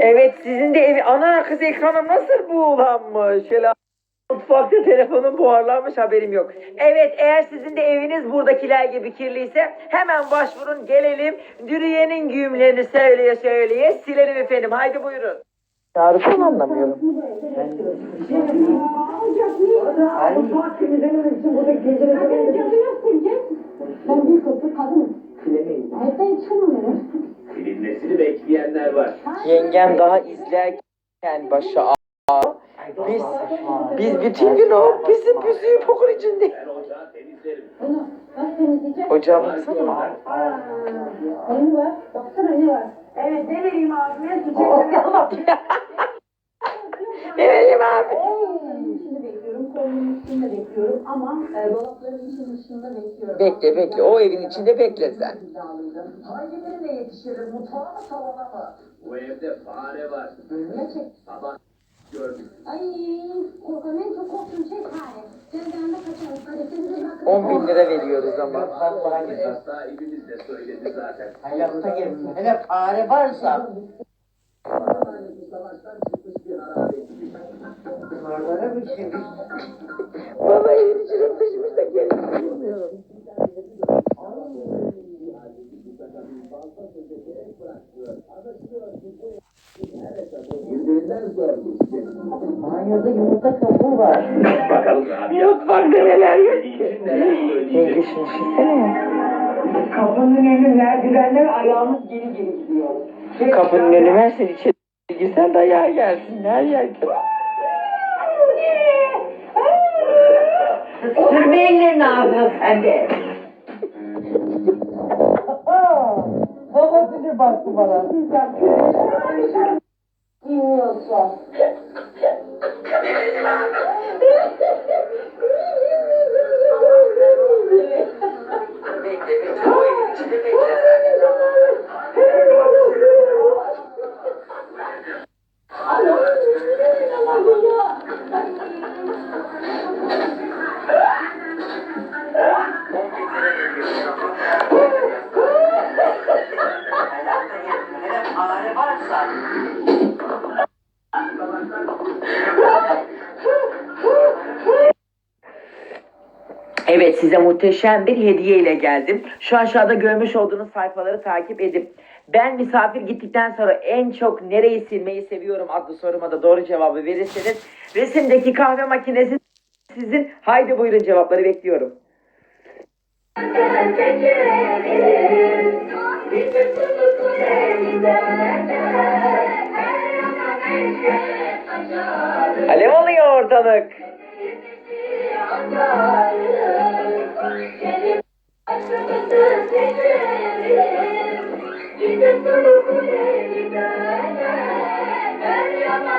Evet sizin de evi ana kız ekranım nasıl buğulanmış? Helal mutfakta telefonum buharlanmış haberim yok. Evet eğer sizin de eviniz buradakiler gibi kirliyse hemen başvurun gelelim. Dürüye'nin güğümlerini söyleye söyleye silerim efendim. Haydi buyurun. Tarık'ın anlamıyorum. Mutfak temizlememek için burada geceleri Ben bir kadınım. Hayatta yetişemem Bilinmesini bekleyenler var. Yengem daha izlerken başı ağ. Biz, biz bütün gün o bizim büzüğü pokur içinde. Nasıl temizleyeceğim? Hocam baksana. Ne var? Baksana ne var? Evet ne vereyim abime? Allah ya. Ne vereyim abi? İçinde bekliyorum, ama e, dolapların içinin dışında bekliyorum. Bekle bekle o evin içinde bekle sen. Hangi birine yetişirim? Mutfağa mı salona mı? Bu evde fare var. Gerçek. Sabah gördüm. Ay, korkan en çok korktuğum şey. Ben bırakın. 10 bin lira veriyoruz ama. Ev sahibimiz de söyledi zaten. Hayatta yerim. Hele fare varsa çıkmış bir şey. Bana evin içine sıçmış da gelip bilmiyorum. Banyoda yumurta kabuğu var. Bakalım abi ya. Mutfakta neler yok ki? Şunu düşünsene. Kapının önü merdivenler ayağımız geri geri gidiyor. Kapının önü versen içeri girsen dayağı yersin. Her yer. Sürme ellerini ağzına sen de. Babası bir baktı bana. Dinliyorsa. Bekle Evet size muhteşem bir hediye ile geldim. Şu aşağıda görmüş olduğunuz sayfaları takip edip ben misafir gittikten sonra en çok nereyi silmeyi seviyorum adlı soruma da doğru cevabı verirseniz resimdeki kahve makinesi sizin. Haydi buyurun cevapları bekliyorum. Alev oluyor ortalık. Gidip durup kuleye giderler Ben yana